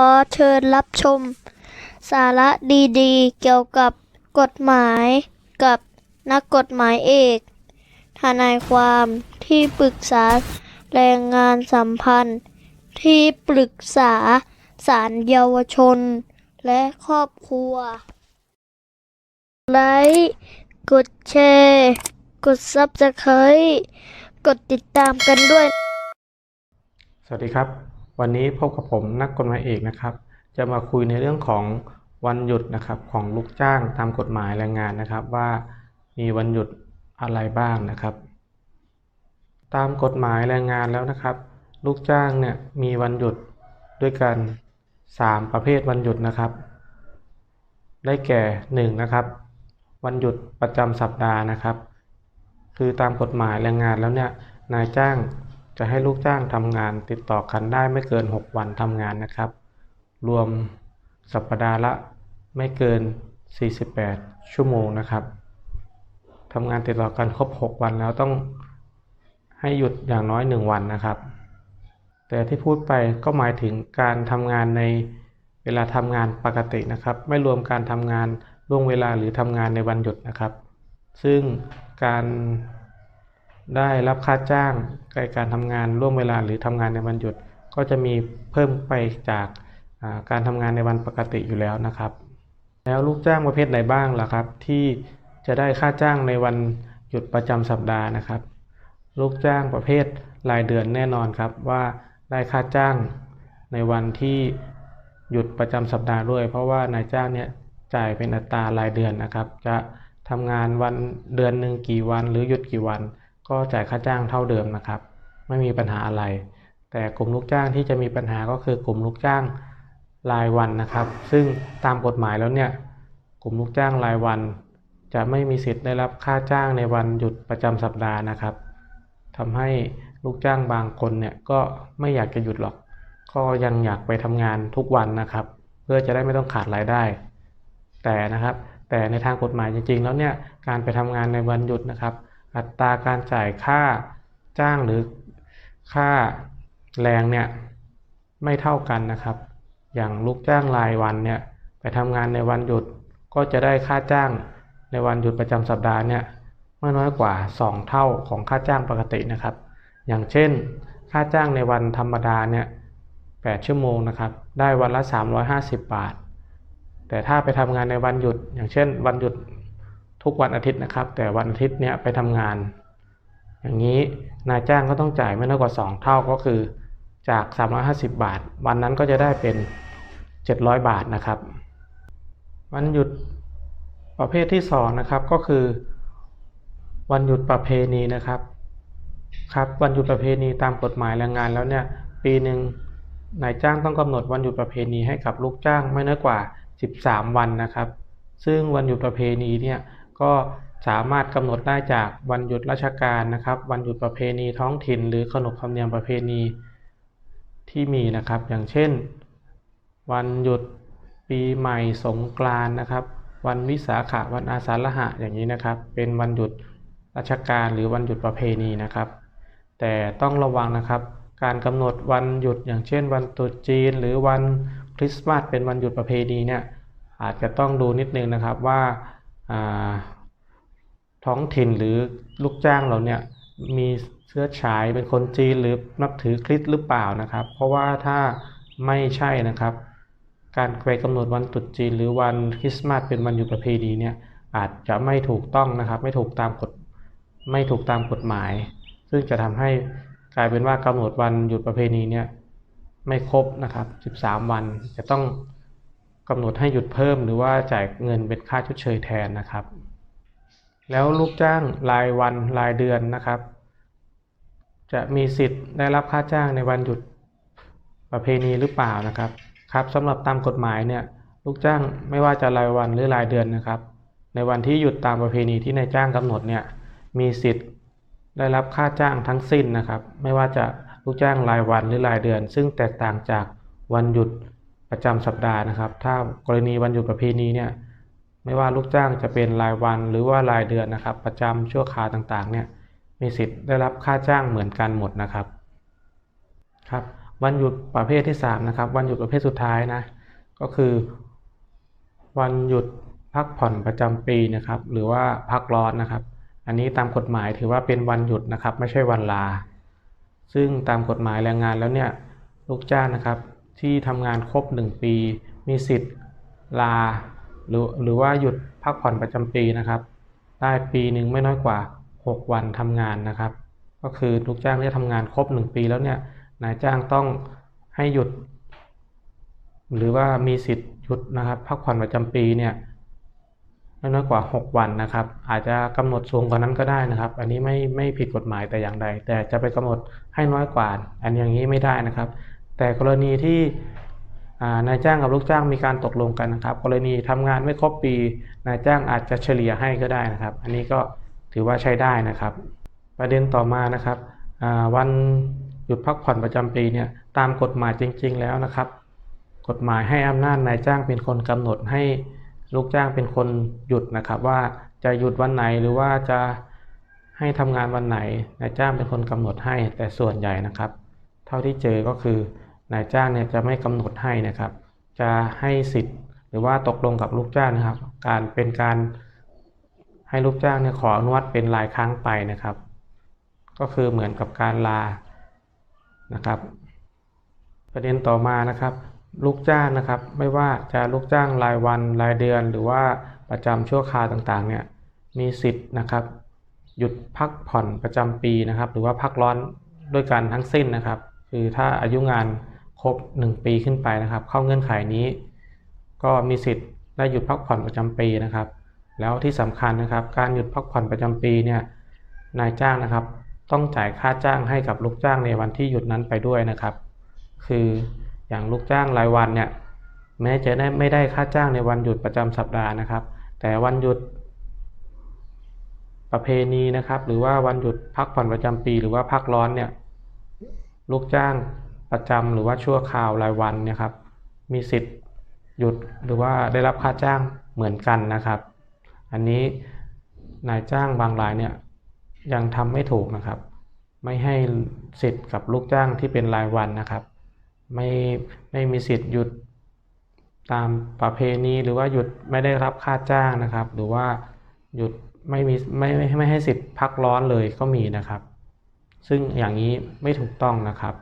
ขอเชิญรับชม สาระดีๆ เกี่ยวกับกฎหมายกับนักกฎหมายเอก ทนายความที่ปรึกษาแรงงานสัมพันธ์ ที่ปรึกษาศาลเยาวชน และครอบครัว ไลค์กดแชร์ กด Subscribe กดติดตามกันด้วย สวัสดีครับ วันนี้พบกับผมนักกฎหมายเอกนะครับ จะมาคุยในเรื่องของวันหยุดนะครับของลูกจ้างตามกฎหมายแรงงานนะครับ ว่ามีวันหยุดอะไรบ้างนะครับ ตามกฎหมายแรงงานแล้วนะครับ ลูกจ้างเนี่ยมีวันหยุดด้วยกัน 3 ประเภทวันหยุดนะครับ ได้แก่1นะครับวันหยุดประจำสัปดาห์นะครับ คือตามกฎหมายแรงงานแล้วเนี่ยนายจ้าง จะให้ลูกจ้างทำงานติดต่อกันได้ไม่เกิน 6 วันทำงานนะครับ รวมสัปดาห์ละไม่เกิน 48 ชั่วโมงนะครับทำงานติดต่อกันครบ 6 วันแล้วต้องให้หยุดอย่างน้อย 1 วันนะครับ แต่ที่พูดไปก็หมายถึงการทำงานในเวลาทำงานปกตินะครับ ไม่รวมการทำงานล่วงเวลาหรือทำงานในวันหยุดนะครับ ซึ่งการ ได้รับค่าจ้างในการทำงานร่วมเวลาหรือทำงานในวันหยุด ก็จะมีเพิ่มไปจากการทำงานในวันปกติอยู่แล้วนะครับ แล้วลูกจ้างประเภทไหนบ้างล่ะครับ ที่จะได้ค่าจ้างในวันหยุดประจำสัปดาห์นะครับ ลูกจ้างประเภทรายเดือนแน่นอนครับว่าได้ค่าจ้างในวันที่หยุดประจำสัปดาห์ด้วย เพราะว่านายจ้างเนี่ยจ่ายเป็นอัตรารายเดือนนะครับ จะทำงานวันเดือนหนึ่งกี่วันหรือหยุดกี่วัน ก็จ่ายค่าจ้างเท่าเดิมนะครับ ไม่มีปัญหาอะไร แต่กลุ่มลูกจ้างที่จะมีปัญหาก็คือกลุ่มลูกจ้างรายวันนะครับ ซึ่งตามกฎหมายแล้วเนี่ยกลุ่มลูกจ้างรายวัน จะไม่มีสิทธิ์ได้รับค่าจ้างในวันหยุดประจำสัปดาห์นะครับทำให้ลูกจ้างบางคนเนี่ยก็ไม่อยากจะหยุดหรอก ก็ยังอยากไปทำงานทุกวันนะครับ เพื่อจะได้ไม่ต้องขาดรายได้ แต่นะครับ แต่ในทางกฎหมายจริงๆ แล้วเนี่ยการไปทำงานในวันหยุดนะครับ อัตราการจ่ายค่าจ้างหรือค่าแรงเนี่ยไม่เท่ากันนะครับ อย่างลูกจ้างรายวันเนี่ยไปทำงานในวันหยุดก็จะได้ค่าจ้างในวันหยุดประจำสัปดาห์เนี่ยไม่น้อยกว่า 2 เท่าของค่าจ้างปกตินะครับ อย่างเช่น ค่าจ้างในวันธรรมดาเนี่ย8ชั่วโมงนะครับ ได้วันละ 350 บาท แต่ถ้าไปทำงานในวันหยุด อย่างเช่น วันหยุด ทุกวันอาทิตย์นะครับ แต่วันอาทิตย์เนี้ยไปทำงาน อย่างนี้นายจ้างก็ต้องจ่ายไม่น้อยกว่า 2 เท่าก็คือจาก 350 บาท วันนั้นก็จะได้เป็น 700 บาทนะครับวันหยุดประเภทที่2นะครับก็คือ วันหยุดประเพณีนะครับครับวันหยุดประเพณีตามกฎหมายแรงงานแล้วเนี่ยปีหนึ่งนายจ้างต้องกำหนดวันหยุดประเพณีให้กับลูกจ้างไม่น้อยกว่า 13 วันนะครับ ซึ่งวันหยุดประเพณีเนี่ย ก็สามารถกำหนดได้จากวันหยุดราชการนะครับ วันหยุดประเพณีท้องถิ่น หรือขนบธรรมเนียมประเพณีที่มีนะครับ อย่างเช่น วันหยุดปีใหม่สงกรานต์นะครับ วันวิสาขะวันอาสาฬหะอย่างนี้นะครับ เป็นวันหยุดราชการหรือวันหยุดประเพณีนะครับ แต่ต้องระวังนะครับ การกำหนดวันหยุดอย่างเช่น วันตรุษจีน หรือวันคริสต์มาสเป็นวันหยุดประเพณีเนี่ยอาจจะต้องดูนิดนึงนะครับว่า ท้องถิ่นหรือลูกจ้างเราเนี่ยมีเชื้อฉายเป็นคนจีนหรือนับถือคริสต์หรือเปล่านะครับ เพราะว่าถ้าไม่ใช่นะครับ การไปกำหนดวันตรุษจีนหรือวันคริสต์มาสเป็นวันหยุดประเพณีเนี่ยอาจจะไม่ถูกต้องนะครับ ไม่ถูกตามกฎไม่ถูกตามกฎหมาย ซึ่งจะทำให้กลายเป็นว่ากำหนดวันหยุดประเพณีเนี่ยไม่ครบนะครับ 13 วันจะต้อง กำหนดให้หยุดเพิ่มหรือว่าจ่ายเงินเป็นค่าชดเชยแทนนะครับ แล้วลูกจ้างรายวันรายเดือนนะครับ จะมีสิทธิ์ได้รับค่าจ้างในวันหยุดประเพณีหรือเปล่านะครับครับสำหรับตามกฎหมายเนี่ยลูกจ้างไม่ว่าจะรายวันหรือรายเดือนนะครับ ในวันที่หยุดตามประเพณีที่นายจ้างกำหนดเนี่ยมีสิทธิ์ได้รับค่าจ้างทั้งสิ้นนะครับ ไม่ว่าจะลูกจ้างรายวันหรือรายเดือน ซึ่งแตกต่างจากวันหยุด ประจำสัปดาห์นะครับ ถ้ากรณีวันหยุดประเพณีเนี่ยไม่ว่าลูกจ้างจะเป็นรายวันหรือว่ารายเดือนนะครับ ประจำชั่วคราวต่างๆเนี่ยมีสิทธิ์ได้รับค่าจ้างเหมือนกันหมดนะครับครับวันหยุดประเภทที่สามนะครับวันหยุดประเภทสุดท้ายนะก็คือ วันหยุดพักผ่อนประจำปีนะครับหรือว่าพักร้อนนะครับ อันนี้ตามกฎหมายถือว่าเป็นวันหยุดนะครับ ไม่ใช่วันลา ซึ่งตามกฎหมายแรงงานแล้วเนี่ยลูกจ้างนะครับ ที่ทำงานครบ 1 ปี มีสิทธิ์ลาหรือหรือว่าหยุดพักผ่อนประจำปีนะครับ ได้ปีหนึ่งไม่น้อยกว่า 6 วันทำงานนะครับ ก็คือลูกจ้างที่ทำงานครบ 1 ปีแล้วเนี่ยนายจ้างต้องให้หยุด หรือว่ามีสิทธิ์หยุดนะครับพักผ่อนประจำปีเนี่ยไม่น้อยกว่า 6 วันนะครับ อาจจะกำหนดสูงกว่านั้นก็ได้นะครับ อันนี้ไม่ไม่ผิดกฎหมายแต่อย่างใด แต่จะไปกำหนดให้น้อยกว่า อันอย่างนี้ไม่ได้นะครับ แต่กรณีที่นายจ้างกับลูกจ้างมีการตกลงกันนะครับ กรณีทำงานไม่ครบปี นายจ้างอาจจะเฉลี่ยให้ก็ได้นะครับ อันนี้ก็ถือว่าใช้ได้นะครับ ประเด็นต่อมานะครับวันหยุดพักผ่อนประจำปีเนี่ยตามกฎหมายจริง ๆ แล้วนะครับ กฎหมายให้อำนาจนายจ้างเป็นคนกำหนดให้ลูกจ้างเป็นคนหยุดนะครับ ว่าจะหยุดวันไหนหรือว่าจะให้ทำงานวันไหนนายจ้างเป็นคนกำหนดให้แต่ส่วนใหญ่นะครับ เท่าที่เจอก็คือ นายจ้างเนี่ยจะไม่กำหนดให้นะครับ จะให้สิทธิ์หรือว่าตกลงกับลูกจ้างนะครับ การเป็นการให้ลูกจ้างเนี่ยขออนุมัติเป็นรายครั้งไปนะครับ ก็คือเหมือนกับการลานะครับ ประเด็นต่อมานะครับ ลูกจ้างนะครับ ไม่ว่าจะลูกจ้างรายวันรายเดือน หรือว่าประจำชั่วคราวต่างๆเนี่ยมีสิทธิ์นะครับ หยุดพักผ่อนประจำปีนะครับ หรือว่าพักร้อนด้วยกันทั้งสิ้นนะครับ คือถ้าอายุงาน ครบ 1 ปีขึ้นไปนะครับ เข้าเงื่อนไขนี้ ก็มีสิทธิ์ได้หยุดพักผ่อนประจำปีนะครับ แล้วที่สำคัญนะครับ การหยุดพักผ่อนประจำปีเนี่ยนายจ้างนะครับ ต้องจ่ายค่าจ้างให้กับลูกจ้างในวันที่หยุดนั้นไปด้วยนะครับ คืออย่างลูกจ้างรายวันเนี่ยแม้จะได้ไม่ได้ค่าจ้างในวันหยุดประจำสัปดาห์นะครับ แต่วันหยุดประเพณีนะครับ หรือว่าวันหยุดพักผ่อนประจำปี หรือว่าพักร้อนเนี่ยลูกจ้าง ประจำหรือว่าชั่วคราวรายวันเนี่ยครับ มีสิทธิ์หยุดหรือว่าได้รับค่าจ้างเหมือนกันนะครับ อันนี้นายจ้างบางรายเนี่ยยังทำไม่ถูกนะครับ ไม่ให้สิทธิ์กับลูกจ้างที่เป็นรายวันนะครับ ไม่ไม่มีสิทธิ์หยุดตามประเพณีหรือว่าหยุดไม่ได้รับค่าจ้างนะครับ หรือว่าหยุดไม่มีไม่ไม่ให้สิทธิ์พักร้อนเลยก็มีนะครับ ซึ่งอย่างนี้ไม่ถูกต้องนะครับ